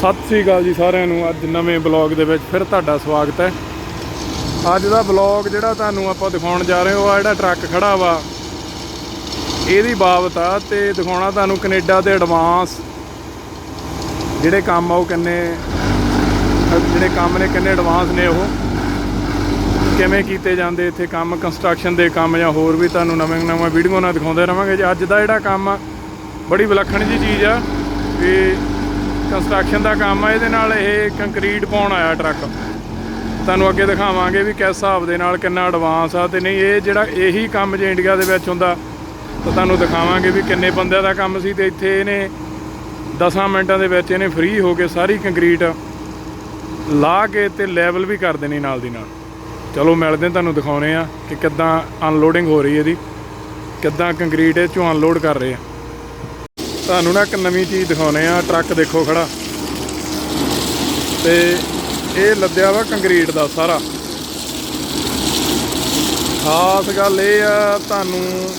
ਸਤਿ ਸ੍ਰੀ ਅਕਾਲ ਜੀ ਸਾਰਿਆਂ ਨੂੰ। ਅੱਜ ਨਵੇਂ ਬਲੌਗ ਦੇ ਵਿੱਚ ਫਿਰ ਤੁਹਾਡਾ ਸਵਾਗਤ ਹੈ। ਅੱਜ ਦਾ ਬਲੌਗ ਜਿਹੜਾ ਤੁਹਾਨੂੰ ਆਪਾਂ ਦਿਖਾਉਣ ਜਾ ਰਹੇ ਹਾਂ, ਉਹ ਆ ਜਿਹੜਾ ਟਰੱਕ ਖੜਾ ਵਾ। ਇਹਦੀ ਬਾਬਤ ਆ ਤੇ ਦਿਖਾਉਣਾ ਤੁਹਾਨੂੰ ਕੈਨੇਡਾ ਦੇ ਐਡਵਾਂਸ ਜਿਹੜੇ ਕੰਮ ਆ ਉਹ ਕਿੰਨੇ, ਜਿਹੜੇ ਕੰਮ ਨੇ, ਕਿੰਨੇ ਐਡਵਾਂਸ ਨੇ ਉਹ। ਕਿਵੇਂ ਕੀਤੇ ਜਾਂਦੇ ਇੱਥੇ ਕੰਮ ਕੰਸਟਰਕਸ਼ਨ ਦੇ ਕੰਮ ਜਾਂ ਹੋਰ ਵੀ ਤੁਹਾਨੂੰ ਨਵੇਂ ਨਵੇਂ ਵੀਡੀਓ ਨਾਲ ਦਿਖਾਉਂਦੇ ਰਵਾਂਗੇ। ਜੀ ਅੱਜ ਦਾ ਜਿਹੜਾ ਕੰਮ ਆ, ਬੜੀ ਵਿਲੱਖਣ ਜੀ ਚੀਜ਼ ਆ। ਵੀ ਕੰਸਟਰਕਸ਼ਨ ਦਾ ਕੰਮ ਆ, ਇਹਦੇ ਨਾਲ ਇਹ ਕੰਕਰੀਟ ਪਾਉਣ ਆਇਆ ਟਰੱਕ। ਤੁਹਾਨੂੰ ਅੱਗੇ ਦਿਖਾਵਾਂਗੇ ਵੀ ਕਿਸ ਹਿਸਾਬ ਦੇ ਨਾਲ ਕਿੰਨਾ ਐਡਵਾਂਸ ਆ ਤੇ ਨਹੀਂ, ਇਹ ਜਿਹੜਾ ਇਹੀ ਕੰਮ ਜੇ ਇੰਡੀਆ ਦੇ ਵਿੱਚ ਹੁੰਦਾ, ਤਾਂ ਤੁਹਾਨੂੰ ਦਿਖਾਵਾਂਗੇ ਵੀ ਕਿੰਨੇ ਬੰਦਿਆਂ ਦਾ ਕੰਮ ਸੀ ਤੇ ਇੱਥੇ ਇਹਨੇ 10 ਮਿੰਟਾਂ ਦੇ ਵਿੱਚ ਇਹਨੇ ਫ੍ਰੀ ਹੋ ਕੇ ਸਾਰੀ ਕੰਕਰੀਟ ਲਾ ਕੇ ਤੇ ਲੈਵਲ ਵੀ ਕਰ ਦੇਣੀ ਨਾਲ ਦੀ ਨਾਲ। ਚਲੋ, ਮਿਲਦੇ ਤੁਹਾਨੂੰ ਦਿਖਾਉਨੇ ਆ ਕਿ ਕਿੱਦਾਂ ਅਨਲੋਡਿੰਗ ਹੋ ਰਹੀ ਹੈ ਇਹਦੀ, ਕਿੱਦਾਂ ਕੰਕਰੀਟ ਇਹ ਚੋਂ ਅਨਲੋਡ ਕਰ ਰਹੇ ਆ। ਤੁਹਾਨੂੰ ਨਾ ਇੱਕ ਨਵੀਂ ਚੀਜ਼ ਦਿਖਾਉਨੇ ਆ, ਟਰੱਕ ਦੇਖੋ ਖੜਾ। ਤੇ ਇਹ ਲੱਦਿਆ ਵਾ ਕੰਕਰੀਟ ਦਾ ਸਾਰਾ। ਖਾਸ ਗੱਲ ਇਹ ਆ, ਤੁਹਾਨੂੰ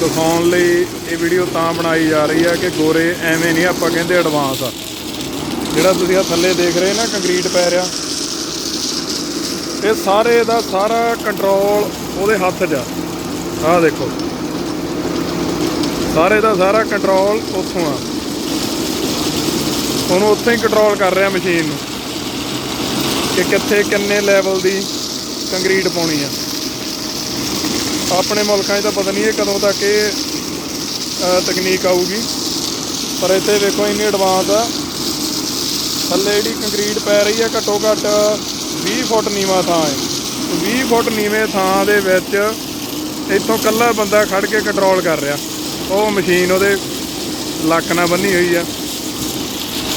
ਦਿਖਾਉਣ ਲਈ ਇਹ ਵੀਡੀਓ ਤਾਂ ਬਣਾਈ ਜਾ ਰਹੀ ਆ ਕਿ ਗੋਰੇ ਐਵੇਂ ਨਹੀਂ ਆਪਾਂ ਕਹਿੰਦੇ ਐਡਵਾਂਸ ਆ। ਜਿਹੜਾ ਤੁਸੀਂ ਆ ਥੱਲੇ ਦੇਖ ਰਹੇ ਨਾ, ਕੰਕਰੀਟ ਪੈ ਰਿਹਾ। ਇਹ ਸਾਰੇ ਦਾ ਸਾਰਾ ਕੰਟਰੋਲ ਉਹਦੇ ਹੱਥ 'ਚ ਆ। ਆਹ ਦੇਖੋ। ਸਾਰੇ ਦਾ ਸਾਰਾ ਕੰਟਰੋਲ ਉੱਥੋਂ ਆ। ਉਹਨੂੰ ਉੱਥੇ ਹੀ ਕੰਟਰੋਲ ਕਰ ਰਿਹਾ ਮਸ਼ੀਨ ਨੂੰ ਕਿ ਕਿੱਥੇ ਕਿੰਨੇ ਲੈਵਲ ਦੀ ਕੰਕਰੀਟ ਪਾਉਣੀ ਆ। ਆਪਣੇ ਮੁਲਕਾਂ 'ਚ ਤਾਂ ਪਤਾ ਨਹੀਂ ਇਹ ਕਦੋਂ ਤੱਕ ਇਹ ਤਕਨੀਕ ਆਊਗੀ। ਪਰ ਇੱਥੇ ਵੇਖੋ ਇੰਨੀ ਐਡਵਾਂਸ ਆ। ਥੱਲੇ ਜਿਹੜੀ ਕੰਕਰੀਟ ਪੈ ਰਹੀ ਹੈ ਘੱਟੋ ਘੱਟ 20 ਫੁੱਟ ਨੀਵਾ ਥਾਂ ਹੈ 20 ਫੁੱਟ ਨੀਵੇਂ ਥਾਂ ਦੇ ਵਿੱਚ ਇੱਥੋਂ ਕੱਲਾ ਬੰਦਾ ਖੜ ਕੇ ਕੰਟਰੋਲ ਕਰ ਰਿਹਾ। ਉਹ ਮਸ਼ੀਨ ਉਹਦੇ ਲੱਕ ਨਾਲ ਬੰਨੀ ਹੋਈ ਆ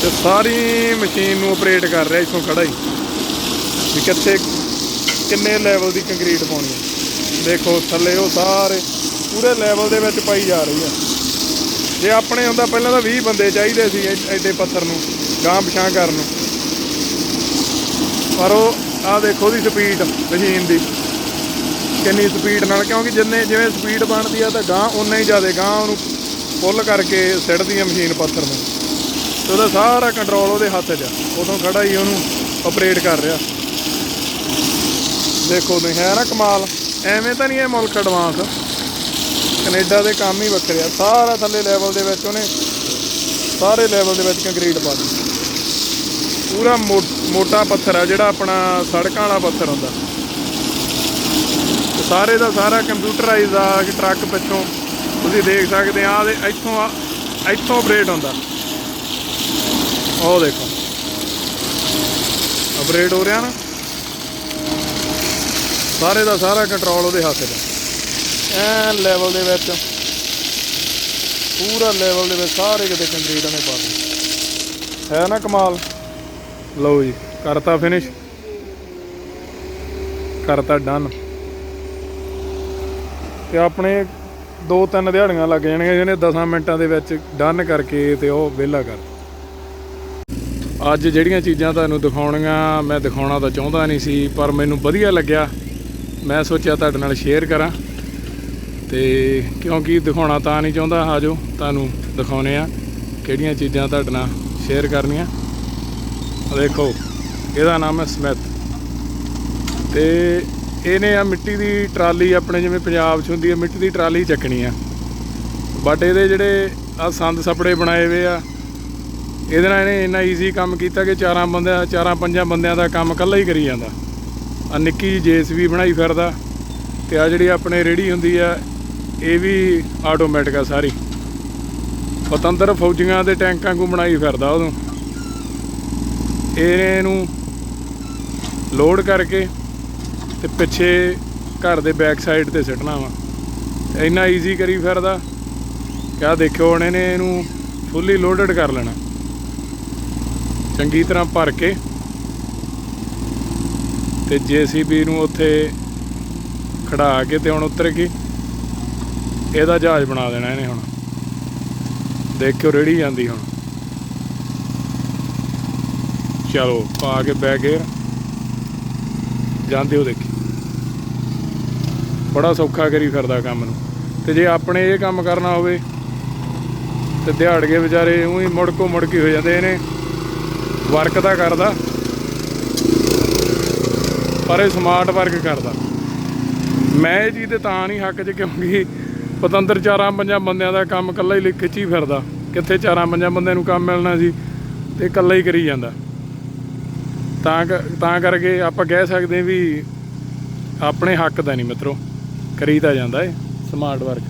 ਤੇ ਸਾਰੀ ਮਸ਼ੀਨ ਨੂੰ ਆਪਰੇਟ ਕਰ ਰਿਹਾ ਇੱਥੋਂ ਖੜਾ ਹੀ। ਵੀ ਕਿੱਥੇ, ਕਿੰਨੇ ਲੈਵਲ ਦੀ ਕੰਕਰੀਟ ਪਾਉਣੀ ਹੈ ਦੇਖੋ ਥੱਲੇ ਉਹ ਸਾਰੇ ਪੂਰੇ ਲੈਵਲ ਦੇ ਵਿੱਚ ਪਾਈ ਜਾ ਰਹੀ ਆ। ਜੇ ਆਪਣੇ ਹੁੰਦਾ ਪਹਿਲਾਂ ਤਾਂ 20 ਬੰਦੇ ਚਾਹੀਦੇ ਸੀ ਐਡੇ ਪੱਥਰ ਨੂੰ ਗਾਂ ਪਛਾਂ ਕਰਨ ਨੂੰ। ਪਰ ਉਹ, ਆਹ ਦੇਖੋ ਦੀ ਸਪੀਡ ਮਸ਼ੀਨ ਦੀ। ਕਿੰਨੀ ਸਪੀਡ ਨਾਲ, ਕਿਉਂਕਿ ਜਿੰਨੇ, ਜਿਵੇਂ ਸਪੀਡ ਬਣਦੀ ਆ ਤਾਂ ਗਾਂ ਉਨਾ ਹੀ ਜ਼ਿਆਦਾ ਗਾਂ ਉਹਨੂੰ ਫੁੱਲ ਕਰਕੇ ਸਿੱਟਦੀ ਆ ਮਸ਼ੀਨ ਪੱਥਰ ਨੂੰ। ਤੇ ਉਹਦਾ ਸਾਰਾ ਕੰਟਰੋਲ ਉਹਦੇ ਹੱਥ 'ਚ ਆ। ਉਦੋਂ ਖੜਾ ਹੀ ਉਹਨੂੰ ਆਪਰੇਟ ਕਰ ਰਿਹਾ। ਦੇਖੋ ਤੁਸੀਂ, ਹੈ ਨਾ ਕਮਾਲ? ਐਵੇਂ ਤਾਂ ਨਹੀਂ ਇਹ ਮੁਲਕ ਐਡਵਾਂਸ ਕੈਨੇਡਾ ਦੇ ਕੰਮ ਹੀ ਵੱਖਰੇ ਆ। ਸਾਰਾ ਥੱਲੇ ਲੈਵਲ ਦੇ ਵਿੱਚ ਉਹਨੇ ਸਾਰੇ ਲੈਵਲ ਦੇ ਵਿੱਚ ਕੰਕਰੀਟ ਪਾ ਦਿੱਤੀ। ਪੂਰਾ ਮੋ- ਮੋਟਾ ਪੱਥਰ ਆ ਜਿਹੜਾ ਆਪਣਾ ਸੜਕਾਂ ਵਾਲਾ ਪੱਥਰ ਹੁੰਦਾ। ਸਾਰੇ ਦਾ ਸਾਰਾ ਕੰਪਿਊਟਰਾਈਜ਼ ਆ ਕਿ ਟਰੱਕ ਪਿੱਛੋਂ। ਤੁਸੀਂ ਦੇਖ ਸਕਦੇ ਆ ਦੇ ਇੱਥੋਂ ਆ, ਇੱਥੋਂ ਆਪਰੇਟ ਹੁੰਦਾ। ਉਹ ਦੇਖੋ। ਆਪਰੇਟ ਹੋ ਰਿਹਾ ਨਾ। ਸਾਰੇ ਦਾ ਸਾਰਾ ਕੰਟਰੋਲ ਉਹਦੇ ਹੱਥ 'ਚ ਐਨ ਲੈਵਲ ਦੇ ਵਿੱਚ। ਪੂਰਾ ਲੈਵਲ ਦੇ ਵਿੱਚ ਸਾਰੇ ਕਿਤੇ ਕੰਕਰੀਟ ਨੇ ਪਾ ਦਿੱਤੀ। ਹੈ ਨਾ ਕਮਾਲ? ਲਓ ਜੀ, ਕਰਤਾ ਫਿਨਿਸ਼ ਕਰਤਾ ਡਨ ਤੇ ਆਪਣੇ ਦੋ ਤਿੰਨ ਦਿਹਾੜੀਆਂ ਲੱਗ ਜਾਣਗੀਆਂ ਜਿਹਨੇ 10 ਮਿੰਟਾਂ ਦੇ ਵਿੱਚ ਡਨ ਕਰਕੇ ਤੇ ਉਹ ਵਿਹਲਾ ਕਰ। ਅੱਜ ਜਿਹੜੀਆਂ ਚੀਜ਼ਾਂ ਤੁਹਾਨੂੰ ਦਿਖਾਉਣੀਆਂ, ਮੈਂ ਦਿਖਾਉਣਾ ਤਾਂ ਚਾਹੁੰਦਾ ਨਹੀਂ ਸੀ, ਪਰ ਮੈਨੂੰ ਵਧੀਆ ਲੱਗਿਆ। ਮੈਂ ਸੋਚਿਆ ਤੁਹਾਡੇ ਨਾਲ ਸ਼ੇਅਰ ਕਰਾਂ। ਤੇ ਕਿਉਂਕਿ ਦਿਖਾਉਣਾ ਤਾਂ ਨਹੀਂ ਚਾਹੁੰਦਾ, ਆਜੋ ਤੁਹਾਨੂੰ ਦਿਖਾਉਨੇ ਆ ਕਿਹੜੀਆਂ ਚੀਜ਼ਾਂ ਤੁਹਾਡੇ ਨਾਲ ਸ਼ੇਅਰ ਕਰਨੀਆਂ। ਦੇਖੋ, ਇਹਦਾ ਨਾਮ ਹੈ ਸਮਿਥ। ਤੇ ਇਹਨੇ ਆ ਮਿੱਟੀ ਦੀ ਟਰਾਲੀ ਆਪਣੇ ਜਿਵੇਂ ਪੰਜਾਬ 'ਚ ਹੁੰਦੀ ਹੈ ਮਿੱਟੀ ਦੀ ਟਰਾਲੀ ਚੱਕਣੀ ਆ। ਬਟ ਇਹਦੇ ਜਿਹੜੇ ਆ ਸੰਦ ਸਪੜੇ ਬਣਾਏ ਹੋਏ ਆ, ਇਹਦੇ ਨਾਲ ਇਹਨੇ ਇੰਨਾ ਈਜ਼ੀ ਕੰਮ ਕੀਤਾ ਕਿ ਚਾਰਾਂ ਬੰਦਿਆਂ, ਚਾਰਾਂ ਪੰਜਾਂ ਬੰਦਿਆਂ ਦਾ ਕੰਮ ਇਕੱਲਾ ਹੀ ਕਰੀ ਜਾਂਦਾ। ਆ ਨਿੱਕੀ ਜਿਹੀ ਜੇਸੀਬੀ ਬਣਾਈ ਫਿਰਦਾ, ਤੇ ਆ ਜਿਹੜੀ ਆਪਣੇ ਰੇੜੀ ਹੁੰਦੀ ਆ, ਇਹ ਵੀ ਆਟੋਮੈਟਿਕ ਆ ਸਾਰੀ। ਪਤੰਦਰ ਫੌਜੀਆਂ ਦੇ ਟੈਂਕਾਂ ਨੂੰ ਬਣਾਈ ਫਿਰਦਾ ਉਦੋਂ। ਇਹਨੂੰ ਲੋਡ ਕਰਕੇ ਤੇ ਪਿੱਛੇ ਘਰ ਦੇ ਬੈਕ ਸਾਈਡ ਤੇ ਸਿੱਟਣਾ ਵਾ। ਇੰਨਾ ਈਜ਼ੀ ਕਰੀ ਫਿਰਦਾ। ਕਿਆ ਦੇਖਿਓ ਹੁਣ ਇਹਨੇ ਇਹਨੂੰ ਫੁੱਲੀ ਲੋਡਡ ਕਰ ਲੈਣਾ। ਚੰਗੀ ਤਰ੍ਹਾਂ ਭਰ ਕੇ। ਤੇ ਜੀਸੀਬੀ ਨੂੰ ਉੱਥੇ ਖੜਾ ਕੇ ਤੇ ਹੁਣ ਉਤਰ ਕੇ ਇਹਦਾ ਜਹਾਜ਼ ਬਣਾ ਦੇਣਾ ਇਹਨੇ ਹੁਣ। ਦੇਖਿਓ ਰੇੜੀ ਜਾਂਦੀ ਹੁਣ। ਚਲੋ, ਪਾ ਕੇ ਬੈਕ ਗੇਅਰ ਜਾਂਦੇ ਹੋ ਦੇਖੀ। ਬੜਾ ਸੌਖਾ ਕਰੀ ਫਿਰਦਾ ਕੰਮ ਨੂੰ। ਤੇ ਜੇ ਆਪਣੇ ਇਹ ਕੰਮ ਕਰਨਾ ਹੋਵੇ, ਤੇ ਦਿਹਾੜ ਕੇ ਵਿਚਾਰੇ ਉਹੀ ਮੁੜ ਕੋ ਮੁੜ ਕੇ ਹੋ ਜਾਂਦੇ ਨੇ ਵਰਕ ਤਾਂ ਕਰਦਾ, ਪਰ ਇਹ ਸਮਾਰਟ ਵਰਕ ਕਰਦਾ। ਮੈਂ ਇਹ ਚੀਜ਼ ਤੇ ਤਾਂ ਨਹੀਂ ਹੱਕ 'ਚ ਕਿਉਂਕਿ ਪਤੰਦਰ ਚਾਰਾਂ ਪੰਜਾਂ ਬੰਦਿਆਂ ਦਾ ਕੰਮ ਇਕੱਲਾ ਹੀ ਲਿਖ ਖਿੱਚੀ ਫਿਰਦਾ। ਕਿੱਥੇ ਚਾਰਾਂ ਪੰਜਾਂ ਬੰਦਿਆਂ ਨੂੰ ਕੰਮ ਮਿਲਣਾ ਸੀ, ਤੇ ਇਕੱਲਾ ਹੀ ਕਰੀ ਜਾਂਦਾ। ਤਾਂ ਕ- ਤਾਂ ਕਰਕੇ ਆਪਾਂ ਕਹਿ ਸਕਦੇ ਵੀ ਆਪਣੇ ਹੱਕ ਦਾ ਨਹੀਂ ਮਿੱਤਰੋ। ਕਰੀਦਾ ਜਾਂਦਾ ਏ ਸਮਾਰਟ ਵਰਕ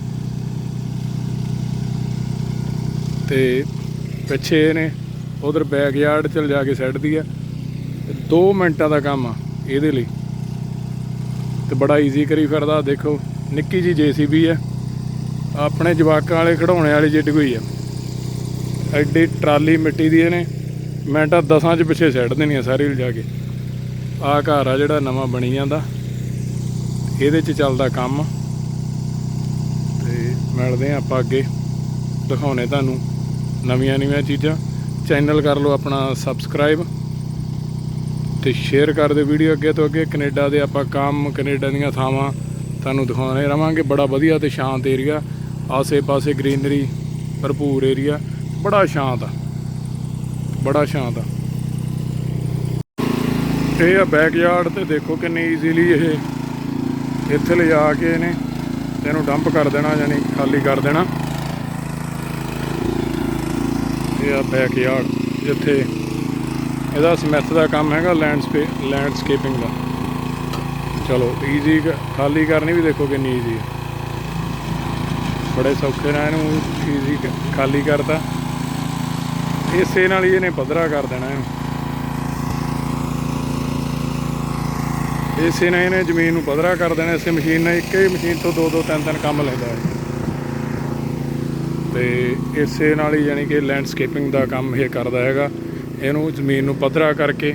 ਤੇ ਪਿੱਛੇ ਇਹਨੇ ਉਧਰ ਬੈਕਯਾਰਡ ਚਲ ਜਾ ਕੇ ਸੈੱਟ ਆ। 2 ਮਿੰਟਾਂ ਦਾ ਕੰਮ ਆ ਇਹਦੇ ਲਈ। ਤੇ ਬੜਾ ਈਜ਼ੀ ਕਰੀ ਫਿਰਦਾ, ਦੇਖੋ, ਨਿੱਕੀ ਜੀ ਜੀਸੀਬੀ ਹੈ ਆਪਣੇ ਜਵਾਕਾਂ ਵਾਲੇ ਖੜਾਉਣੇ ਵਾਲੀ ਜਿੱਡ ਕੋਈ ਆ। ਐਡੀ ਟਰਾਲੀ ਮਿੱਟੀ ਦੀ ਇਹਨੇ ਮਿੰਟਾਂ ਦਸਾਂ ਚ ਪਿੱਛੇ ਸੈੱਟ ਦੇਣੀ ਆ ਸਾਰੀ ਲਿਜਾ ਕੇ। ਆ ਘਰ ਆ ਜਿਹੜਾ ਨਵਾਂ ਬਣੀ ਜਾਂਦਾ। ਇਹਦੇ ਚ ਚੱਲਦਾ ਕੰਮ। ਤੇ ਮਿਲਦੇ ਆ ਆਪਾਂ ਅੱਗੇ। ਦਿਖਾਉਣੇ ਤੁਹਾਨੂੰ ਨਵੀਆਂ ਨਵੀਆਂ ਚੀਜ਼ਾਂ। ਚੈਨਲ ਕਰ ਲਓ ਆਪਣਾ ਸਬਸਕ੍ਰਾਈਬ ਤੇ ਸ਼ੇਅਰ ਕਰ ਦਿਓ ਵੀਡੀਓ ਅੱਗੇ ਤੋਂ ਅੱਗੇ। ਕੈਨੇਡਾ ਦੇ ਆਪਾਂ ਕੰਮ, ਕੈਨੇਡਾ ਦੀਆਂ ਥਾਵਾਂ ਤੁਹਾਨੂੰ ਦਿਖਾਉਂਦੇ ਰਵਾਂਗੇ। ਬੜਾ ਵਧੀਆ ਤੇ ਸ਼ਾਂਤ ਏਰੀਆ ਆਸੇ-ਪਾਸੇ ਗ੍ਰੀਨਰੀ ਭਰਪੂਰ ਏਰੀਆ ਬੜਾ ਸ਼ਾਂਤ ਆ। ਬੜਾ ਸ਼ਾਂਤ ਆ। ਇਹ ਆ ਬੈਕਯਾਰਡ ਤੇ ਦੇਖੋ ਕਿੰਨੀ ਈਜ਼ੀਲੀ ਇਹ ਇੱਥੇ ਲਿਜਾ ਕੇ ਇਹਨੇ ਇਹਨੂੰ ਡੰਪ ਕਰ ਦੇਣਾ ਯਾਨੀ ਖਾਲੀ ਕਰ ਦੇਣਾ। ਇਹ ਆ ਬੈਕਯਾਰਡ ਜਿੱਥੇ ਇਹਦਾ ਸਮੈਥ ਦਾ ਕੰਮ ਹੈਗਾ ਲੈਂਡਸਪੇ ਲੈਂਡਸਕੇਪਿੰਗ ਦਾ। ਚਲੋ ਈਜ਼ੀ ਖਾਲੀ ਕਰਨੀ ਵੀ ਦੇਖੋ ਕਿੰਨੀ ਈਜ਼ੀ ਹੈ। ਬੜੇ ਸੌਖੇ ਨਾਲ ਇਹਨੂੰ ਈਜ਼ੀ ਖਾਲੀ ਕਰਤਾ। ਇਸੇ ਨਾਲ ਹੀ ਇਹਨੇ ਪੱਧਰਾ ਕਰ ਦੇਣਾ ਇਹਨੂੰ। ਇਸੇ ਨਾਲ ਇਹਨੇ ਜ਼ਮੀਨ ਨੂੰ ਪੱਧਰਾ ਕਰ ਦੇਣਾ ਇਸੇ ਮਸ਼ੀਨ ਨਾਲ ਇੱਕ ਹੀ ਮਸ਼ੀਨ ਤੋਂ ਦੋ ਦੋ ਤਿੰਨ ਤਿੰਨ ਕੰਮ ਲੈਂਦਾ ਹੈ। ਤੇ ਇਸੇ ਨਾਲ ਹੀ ਯਾਨੀ ਕਿ ਲੈਂਡਸਕੇਪਿੰਗ ਦਾ ਕੰਮ ਇਹ ਕਰਦਾ ਹੈਗਾ। ਇਹਨੂੰ ਜ਼ਮੀਨ ਨੂੰ ਪੱਧਰਾ ਕਰਕੇ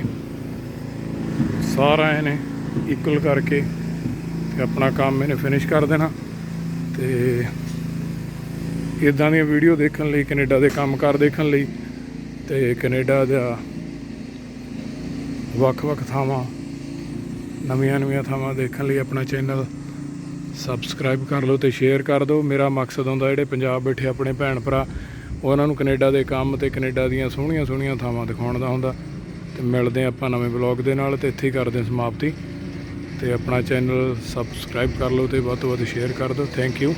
ਸਾਰਾ ਇਹਨੇ ਇਕੁਅਲ ਕਰਕੇ ਤੇ ਆਪਣਾ ਕੰਮ ਇਹਨੇ ਫਿਨਿਸ਼ ਕਰ ਦੇਣਾ। ਤੇ ਇਦਾਂ ਦੀਆਂ ਵੀਡੀਓ ਦੇਖਣ ਲਈ, ਕੈਨੇਡਾ ਦੇ ਕੰਮਕਾਰ ਦੇਖਣ ਲਈ ਤੇ ਕੈਨੇਡਾ ਦਾ ਵੱਖ-ਵੱਖ ਥਾਵਾਂ ਨਵੀਆਂ-ਨਵੀਆਂ ਥਾਵਾਂ ਦੇਖਣ ਲਈ ਆਪਣਾ ਚੈਨਲ ਸਬਸਕ੍ਰਾਈਬ ਕਰ ਲਓ ਤੇ ਸ਼ੇਅਰ ਕਰ ਦਿਓ। ਮੇਰਾ ਮਕਸਦ ਹੁੰਦਾ ਜਿਹੜੇ ਪੰਜਾਬ ਬੈਠੇ ਆਪਣੇ ਭੈਣ ਭਰਾ, ਉਹਨਾਂ ਨੂੰ ਕੈਨੇਡਾ ਦੇ ਕੰਮ ਤੇ ਕੈਨੇਡਾ ਦੀਆਂ ਸੋਹਣੀਆਂ-ਸੋਹਣੀਆਂ ਥਾਵਾਂ ਦਿਖਾਉਣ ਦਾ ਹੁੰਦਾ। ਤੇ ਮਿਲਦੇ ਹਾਂ ਆਪਾਂ ਨਵੇਂ ਬਲੌਗ ਦੇ ਨਾਲ ਤੇ ਇੱਥੇ ਹੀ ਕਰਦੇ ਸਮਾਪਤੀ। ਤੇ ਆਪਣਾ ਚੈਨਲ ਸਬਸਕ੍ਰਾਈਬ ਕਰ ਲਓ ਤੇ ਵੱਧ ਤੋਂ ਵੱਧ ਸ਼ੇਅਰ ਕਰ ਦਿਓ। Thank you